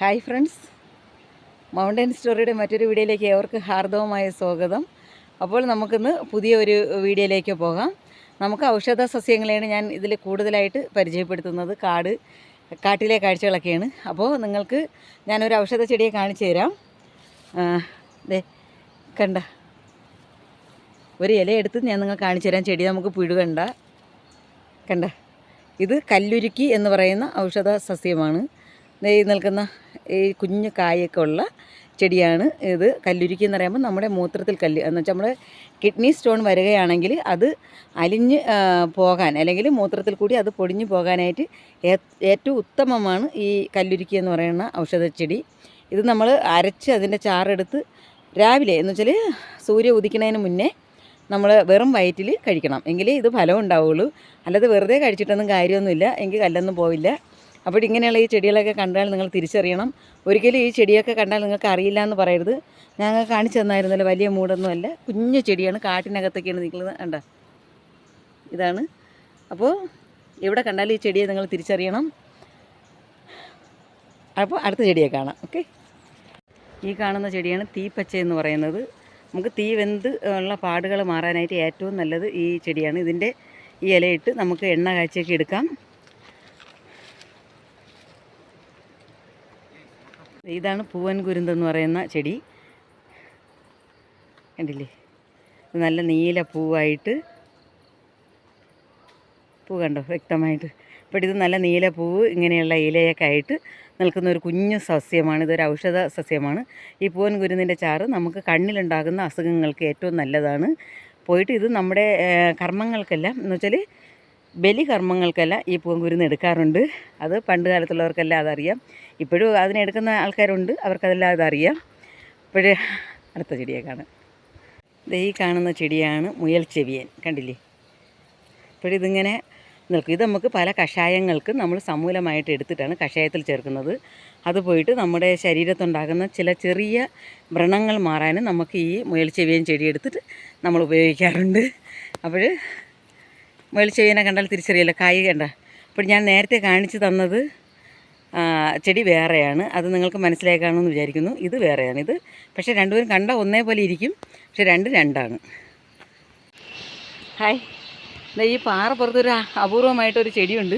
Hi friends. Mountain സ്റ്റോറിയുടെ മറ്റൊരു വീഡിയോയിലേക്ക് ഏവർക്ക് ഹാർദവമായ സ്വാഗതം. അപ്പോൾ നമുക്കിന്ന് പുതിയ ഒരു വീഡിയോയിലേക്ക് പോകാം. നമുക്ക് ഔഷധ സസ്യങ്ങളെയാണ് ഞാൻ ഇതിൽ കൂടുതലായിട്ട് പരിചയപ്പെടുത്തുന്നത്. കാട് കാട്ടിലെ കാഴ്ചകളൊക്കെയാണ്. അപ്പോൾ നിങ്ങൾക്ക് ഞാനൊരു ഔഷധ ചെടിയെ കാണിച്ചു തരാം. ദേ കണ്ട. ഒരു ഇല എടുത്ത് ഞാൻ നിങ്ങൾ കാണിച്ചു തരാം. ചെടി നമുക്ക് പിഴുകണ്ട. കണ്ട. ഇത് കല്ലുരുക്കി എന്ന് പറയുന്ന ഔഷധ സസ്യമാണ്. ദേ നിൽക്കുന്ന ഈ കുഞ്ഞു കായൊക്കെ ഉള്ള ചെടിയാണ് ഇത്. കല്ലുരുക്കി എന്ന് പറയുമ്പോൾ നമ്മുടെ മൂത്രത്തിൽ കല്ല്. എന്ന് വെച്ചാൽ നമ്മുടെ കിഡ്നി സ്റ്റോൺ വരികയാണെങ്കിൽ അത് അലിഞ്ഞ് പോകാൻ അല്ലെങ്കിൽ മൂത്രത്തിൽ കൂടി അത് പൊടിഞ്ഞു പോകാനായിട്ട് ഏറ്റവും ഉത്തമമാണ് ഈ കല്ലുരുക്കി എന്ന് പറയുന്ന ഔഷധച്ചെടി ചെടി. ഇത് നമ്മൾ അരച്ച് അതിന്റെ ചാറെടുത്ത് രാവിലെ എന്ന് വെച്ചാൽ സൂര്യ ഉദിക്കുന്നതിന് മുന്നേ നമ്മൾ വെറും വയറ്റിൽ കഴിക്കണം. എങ്കിലേ ഇത് ഫലം ഉണ്ടാവുള്ളൂ. അല്ലാതെ വെറുതെ കഴിച്ചിട്ടൊന്നും കാര്യമൊന്നുമില്ല. എങ്കിൽ കല്ലൊന്നും പോവില്ല. അപ്പോൾ ഇങ്ങനെയുള്ള ഈ ചെടികളൊക്കെ കണ്ടാൽ നിങ്ങൾ തിരിച്ചറിയണം. ഒരിക്കലും ഈ ചെടിയൊക്കെ കണ്ടാൽ നിങ്ങൾക്ക് അറിയില്ല എന്ന് പറയരുത്. ഞങ്ങൾ കാണിച്ചു തന്നായിരുന്നല്ലോ വലിയ മൂടൊന്നുമല്ല കുഞ്ഞു ചെടിയാണ് കാട്ടിനകത്തൊക്കെയാണ് നിൽക്കുന്നത്. കണ്ട? ഇതാണ്. അപ്പോൾ എവിടെ കണ്ടാലും ഈ ചെടിയെ നിങ്ങൾ തിരിച്ചറിയണം. അപ്പോൾ അടുത്ത ചെടിയെ കാണാം. ഓക്കെ? ഈ കാണുന്ന ചെടിയാണ് തീപ്പച്ച എന്ന് പറയുന്നത്. നമുക്ക് തീ വെന്ത് ഉള്ള പാടുകൾ മാറാനായിട്ട് ഏറ്റവും നല്ലത് ഈ ചെടിയാണ്. ഇതിന്റെ ഈ ഇലയിട്ട് നമുക്ക് എണ്ണ കാഴ്ചയൊക്കെ എടുക്കാം. ഇതാണ് പൂവൻ കുരുന്തെന്ന് പറയുന്ന ചെടി. കണ്ടില്ലേ? ഇത് നല്ല നീല പൂവായിട്ട് പൂ കണ്ടോ? വ്യക്തമായിട്ട്. അപ്പോൾ ഇത് നല്ല നീല പൂവ് ഇങ്ങനെയുള്ള ഇലയൊക്കെ ആയിട്ട് നിൽക്കുന്ന ഒരു കുഞ്ഞു സസ്യമാണ്. ഇതൊരു ഔഷധ സസ്യമാണ്. ഈ പൂവൻ കുരുന്നിന്റെ ചാറ് നമുക്ക് കണ്ണിലുണ്ടാകുന്ന അസുഖങ്ങൾക്ക് ഏറ്റവും നല്ലതാണ്. പോയിട്ട് ഇത് നമ്മുടെ കർമ്മങ്ങൾക്കെല്ലാം എന്ന് വെച്ചാൽ ബലി കർമ്മങ്ങൾക്കെല്ലാം ഈ പൂങ്കുരുന്ന് എടുക്കാറുണ്ട്. അത് പണ്ട് കാലത്തുള്ളവർക്കെല്ലാം അതറിയാം. ഇപ്പോഴും അതിനെടുക്കുന്ന ആൾക്കാരുണ്ട്. അവർക്കതെല്ലാം അതറിയാം. ഇപ്പോഴേ അടുത്ത ചെടിയെ കാണാം. ഈ കാണുന്ന ചെടിയാണ് മുയൽ ചെവിയൻ. കണ്ടില്ലേ? ഇപ്പോഴിതിങ്ങനെ നിൽക്കും. ഇത് നമുക്ക് പല കഷായങ്ങൾക്കും നമ്മൾ സമൂലമായിട്ട് എടുത്തിട്ടാണ് കഷായത്തിൽ ചേർക്കുന്നത്. അത് പോയിട്ട് നമ്മുടെ ശരീരത്തുണ്ടാകുന്ന ചില ചെറിയ വ്രണങ്ങൾ മാറാനും നമുക്ക് ഈ മുയൽച്ചെവിയൻ ചെടി എടുത്തിട്ട് നമ്മൾ ഉപയോഗിക്കാറുണ്ട്. അപ്പോൾ മുയൽച്ചെവിയനെ കണ്ടാൽ തിരിച്ചറിയില്ല. കായ് കണ്ട. അപ്പോൾ ഞാൻ നേരത്തെ കാണിച്ചു തന്നത് ചെടി വേറെയാണ്. അത് നിങ്ങൾക്ക് മനസ്സിലായി കാണുമെന്ന് വിചാരിക്കുന്നു. ഇത് വേറെയാണ്. ഇത് പക്ഷേ രണ്ടുപേരും കണ്ട ഒന്നേ പോലെ ഇരിക്കും. പക്ഷേ രണ്ട് രണ്ടാണ്. ഹായ്. എന്താ ഈ പാറ പുറത്തൊരു അപൂർവമായിട്ടൊരു ചെടിയുണ്ട്.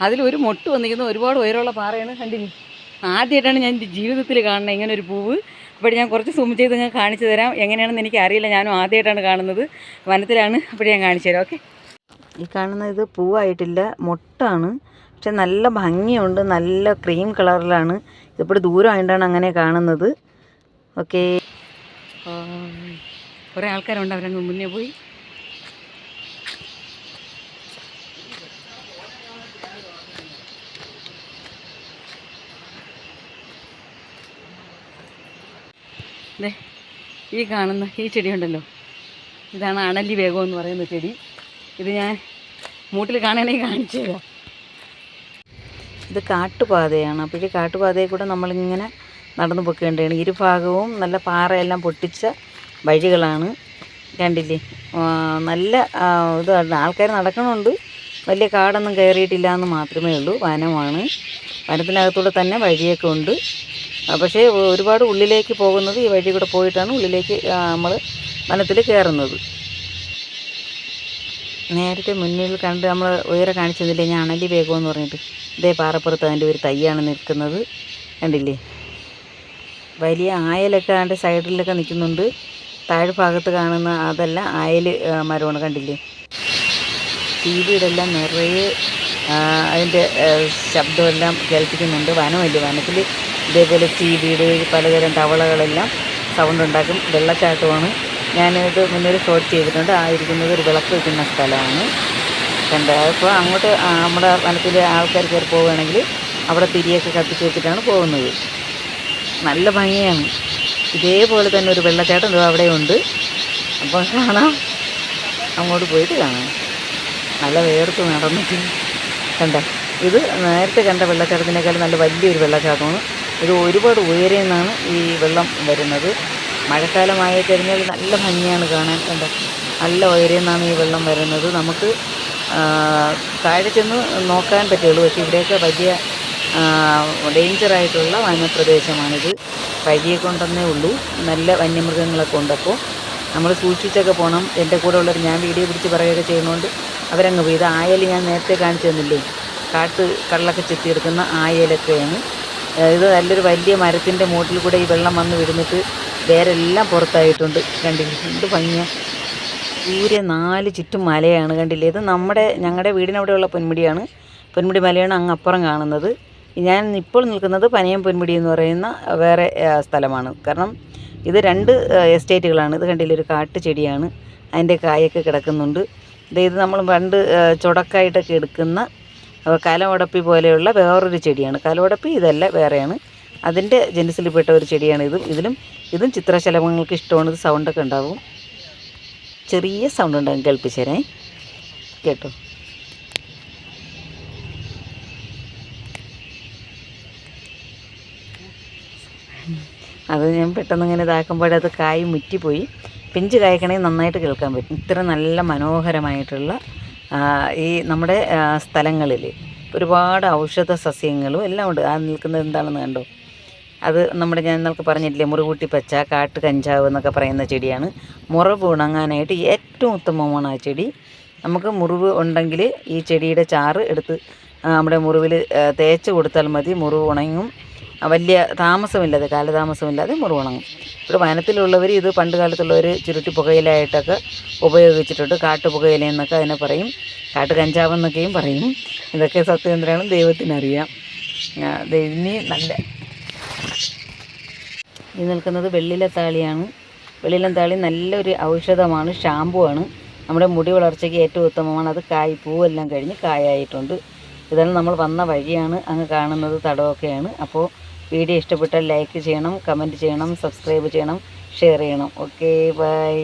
അതിലൊരു മൊട്ട് വന്നിരിക്കുന്ന. ഒരുപാട് ഉയരമുള്ള പാറയാണ്. കണ്ടിന് ആദ്യമായിട്ടാണ് ഞാൻ ജീവിതത്തിൽ കാണുന്നത് ഇങ്ങനെ ഒരു പൂവ്. അപ്പോൾ ഞാൻ കുറച്ച് സൂം ചെയ്ത് നിങ്ങൾക്ക് കാണിച്ചു തരാം. എങ്ങനെയാണെന്ന് എനിക്ക് അറിയില്ല ഞാനും ആദ്യമായിട്ടാണ് കാണുന്നത്. വനത്തിലാണ്. അപ്പോൾ ഞാൻ കാണിച്ചു തരാം. ഓക്കെ. ഈ കാണുന്ന ഇത് പൂവായിട്ടില്ല. മൊട്ടാണ്. പക്ഷെ നല്ല ഭംഗിയുണ്ട്. നല്ല ക്രീം കളറിലാണ്. ഇതിപ്പോൾ ദൂരം ആയിട്ടാണ് അങ്ങനെ കാണുന്നത്. ഓക്കെ. കുറേ ആൾക്കാരുണ്ട്. അവരങ്ങ് മുന്നേ പോയി. ഈ കാണുന്ന ഈ ചെടിയുണ്ടല്ലോ. ഇതാണ് അണലി വേഗം എന്ന് പറയുന്ന ചെടി. ഇത് ഞാൻ മൂട്ടിൽ കാണാനായി കാണിച്ചു തരാം. ഇത് കാട്ടുപാതയാണ്. അപ്പോൾ ഈ കാട്ടുപാതയിൽ കൂടെ നമ്മളിങ്ങനെ നടന്നു പൊക്കേണ്ടതാണ്. ഇരുഭാഗവും നല്ല പാറയെല്ലാം പൊട്ടിച്ച വഴികളാണ്. കണ്ടില്ലേ? നല്ല ഇത് ആൾക്കാർ നടക്കണുണ്ട്. വലിയ കാടൊന്നും കയറിയിട്ടില്ല എന്ന് മാത്രമേ ഉള്ളൂ. വനമാണ്. വനത്തിനകത്തൂടെ തന്നെ വഴിയൊക്കെ ഉണ്ട്. പക്ഷേ ഒരുപാട് ഉള്ളിലേക്ക് പോകുന്നത് ഈ വഴി കൂടെ പോയിട്ടാണ് ഉള്ളിലേക്ക് നമ്മൾ വനത്തിൽ കയറുന്നത്. നേരത്തെ മുന്നിൽ കണ്ട് നമ്മൾ ഉയരെ കാണിച്ചതില്ലേ ഞാൻ അണലി വേഗം എന്ന് പറഞ്ഞിട്ട്. ഇതേ പാറപ്പുറത്ത് അതിന്റെ ഒരു തയ്യാണ് നിൽക്കുന്നത്. കണ്ടില്ലേ? വലിയ ആയലൊക്കെ അതിന്റെ സൈഡിലൊക്കെ നിൽക്കുന്നുണ്ട്. താഴെ ഭാഗത്ത് കാണുന്ന അതല്ല ആയൽ മരമാണ് കണ്ടില്ലേ? ചീവീടെല്ലാം നിറയെ ആ, അതിന്റെ ശബ്ദമെല്ലാം കേൾപ്പിക്കുന്നുണ്ട്. വനമല്ലേ വനത്തിൽ ഇതേപോലെ ചീവീട് പലതരം തവളകളെല്ലാം സൗണ്ട് ഉണ്ടാക്കും. വെള്ളച്ചാട്ടമാണ്. ഞാനിത് മുന്നേ ഷോട്ട് ചെയ്തിട്ടുണ്ട്. ആ ഇരിക്കുന്നത് ഒരു വിളക്ക് വയ്ക്കുന്ന സ്ഥലമാണ്. കണ്ട? അപ്പോൾ അങ്ങോട്ട് നമ്മുടെ വനത്തിൽ ആൾക്കാർ കയറി പോവുകയാണെങ്കിൽ അവിടെ തിരിയൊക്കെ കത്തിച്ച് വെച്ചിട്ടാണ് പോകുന്നത്. നല്ല ഭംഗിയാണ്. ഇതേപോലെ തന്നെ ഒരു വെള്ളച്ചാട്ടം അവിടെ ഉണ്ട്. അപ്പോൾ കാണാം. അങ്ങോട്ട് പോയിട്ട് കാണാം. നല്ല വേർത്ത് നടന്നിട്ട്. കണ്ട? ഇത് നേരത്തെ കണ്ട വെള്ളച്ചാട്ടത്തിനേക്കാൾ നല്ല വലിയൊരു വെള്ളച്ചാട്ടമാണ്. ഇത് ഒരുപാട് ഉയരെ നിന്നാണ് ഈ വെള്ളം വരുന്നത്. മഴക്കാലമായി കഴിഞ്ഞാൽ നല്ല ഭംഗിയാണ് കാണാൻ കണ്ട? നല്ല ഉയരെ നിന്നാണ് ഈ വെള്ളം വരുന്നത്. നമുക്ക് താഴെ ചെന്ന് നോക്കാൻ പറ്റുള്ളൂ പക്ഷേ ഇവിടെയൊക്കെ വലിയ ഡേഞ്ചറായിട്ടുള്ള വനപ്രദേശമാണിത്. വഴിയെ കൊണ്ടെന്നേ ഉള്ളൂ. നല്ല വന്യമൃഗങ്ങളൊക്കെ ഉണ്ടപ്പോൾ നമ്മൾ സൂക്ഷിച്ചൊക്കെ പോകണം. എന്റെ കൂടെ ഉള്ളവർ ഞാൻ വീഡിയോ പിടിച്ച് പറയുകയൊക്കെ ചെയ്യുന്നതുകൊണ്ട് അവരങ്ങ് പോയി. ഇത് ആയൽ ഞാൻ നേരത്തെ കാണിച്ചു തന്നില്ലേ? കാട്ട് കള്ളൊക്കെ ചെത്തിയെടുക്കുന്ന ആയലൊക്കെയാണ്. ഇത് നല്ലൊരു വലിയ മരത്തിന്റെ മൂട്ടിൽ കൂടെ ഈ വെള്ളം വന്ന് വിടുന്നിട്ട് വേരെല്ലാം പുറത്തായിട്ടുണ്ട്. കണ്ടില്ലേ? എന്ത് ഭംഗിയാണ് ദൂരെ നാല് ചുറ്റും മലയാണ് കണ്ടില്ലേ? ഇത് നമ്മുടെ ഞങ്ങളുടെ വീടിനവിടെയുള്ള പൊന്മുടിയാണ്. പൊന്മുടി മലയാണ് അങ്ങ് അപ്പുറം കാണുന്നത്. ഞാൻ ഇപ്പോൾ നിൽക്കുന്നത് പനയം പൊന്മുടി എന്ന് പറയുന്ന വേറെ സ്ഥലമാണ്. കാരണം ഇത് രണ്ട് എസ്റ്റേറ്റുകളാണ്. ഇത് കണ്ടില്ലേ? ഒരു കാട്ടു ചെടിയാണ്. അതിന്റെ കായൊക്കെ കിടക്കുന്നുണ്ട്. ഇത് നമ്മൾ പണ്ട് ചുടക്കായിട്ടൊക്കെ എടുക്കുന്ന കലമുടപ്പി പോലെയുള്ള വേറൊരു ചെടിയാണ്. കലമുടപ്പി ഇതല്ല വേറെയാണ്. അതിന്റെ പെട്ട ഒരു ചെടിയാണ് ഇതും. ഇതിലും ഇതും ചിത്രശലഭങ്ങൾക്ക് ഇഷ്ടമാണ്. ഇത് സൗണ്ടൊക്കെ ഉണ്ടാവും. ചെറിയ സൗണ്ട് ഉണ്ടാകും കേൾപ്പിച്ചേരേ. കേട്ടോ. അത് ഞാൻ പെട്ടെന്ന് ഇങ്ങനെ ഇതാക്കുമ്പോൾ അത് കായ് മുറ്റിപ്പോയി. പിഞ്ച് കായ്ക്കണമെങ്കിൽ നന്നായിട്ട് കേൾക്കാൻ പറ്റും. ഇത്ര നല്ല മനോഹരമായിട്ടുള്ള ഈ നമ്മുടെ സ്ഥലങ്ങളിൽ ഒരുപാട് ഔഷധ സസ്യങ്ങളും എല്ലാം ഉണ്ട്. ആ നിൽക്കുന്നത് എന്താണെന്ന് കണ്ടോ? അത് നമ്മുടെ ഞാൻ നിങ്ങൾക്ക് പറഞ്ഞിട്ടില്ലേ മുറികൂട്ടി പച്ച കാട്ട് കഞ്ചാവ് എന്നൊക്കെ പറയുന്ന ചെടിയാണ്. മുറിവ് ഉണങ്ങാനായിട്ട് ഏറ്റവും ഉത്തമമാണ് ആ ചെടി. നമുക്ക് മുറിവ് ഉണ്ടെങ്കിൽ ഈ ചെടിയുടെ ചാറ് എടുത്ത് നമ്മുടെ മുറിവിൽ തേച്ച് കൊടുത്താൽ മതി മുറിവ് ഉണങ്ങും. വലിയ താമസമില്ലാതെ കാലതാമസമില്ലാതെ മുറിവ് ഉണങ്ങും. ഇവിടെ വനത്തിലുള്ളവർ ഇത് പണ്ട് കാലത്തുള്ളവർ ചുരുട്ടി പുകയിലായിട്ടൊക്കെ ഉപയോഗിച്ചിട്ടുണ്ട്. കാട്ടുപുകയില എന്നൊക്കെ അതിനെ പറയും. കാട്ട് കഞ്ചാവെന്നൊക്കെയും പറയും. ഇതൊക്കെ സത്യേന്ദ്രനും ദൈവത്തിനറിയാം. ഇനി നല്ല ഈ നിൽക്കുന്നത് വെള്ളിലത്താളിയാണ് വെള്ളിലത്താളി നല്ലൊരു ഔഷധമാണ് ഷാമ്പു ആണ് നമ്മുടെ മുടി വളർച്ചയ്ക്ക് ഏറ്റവും ഉത്തമമാണ്. അത് കായ് പൂവെല്ലാം കഴിഞ്ഞ് കായായിട്ടുണ്ട്. ഇതാണ് നമ്മൾ വന്ന വഴിയാണ് അങ്ങ് കാണുന്നത് തടമൊക്കെയാണ് അപ്പോൾ വീഡിയോ ഇഷ്ടപ്പെട്ടാൽ ലൈക്ക് ചെയ്യണം കമന്റ് ചെയ്യണം സബ്സ്ക്രൈബ് ചെയ്യണം ഷെയർ ചെയ്യണം. Okay bye.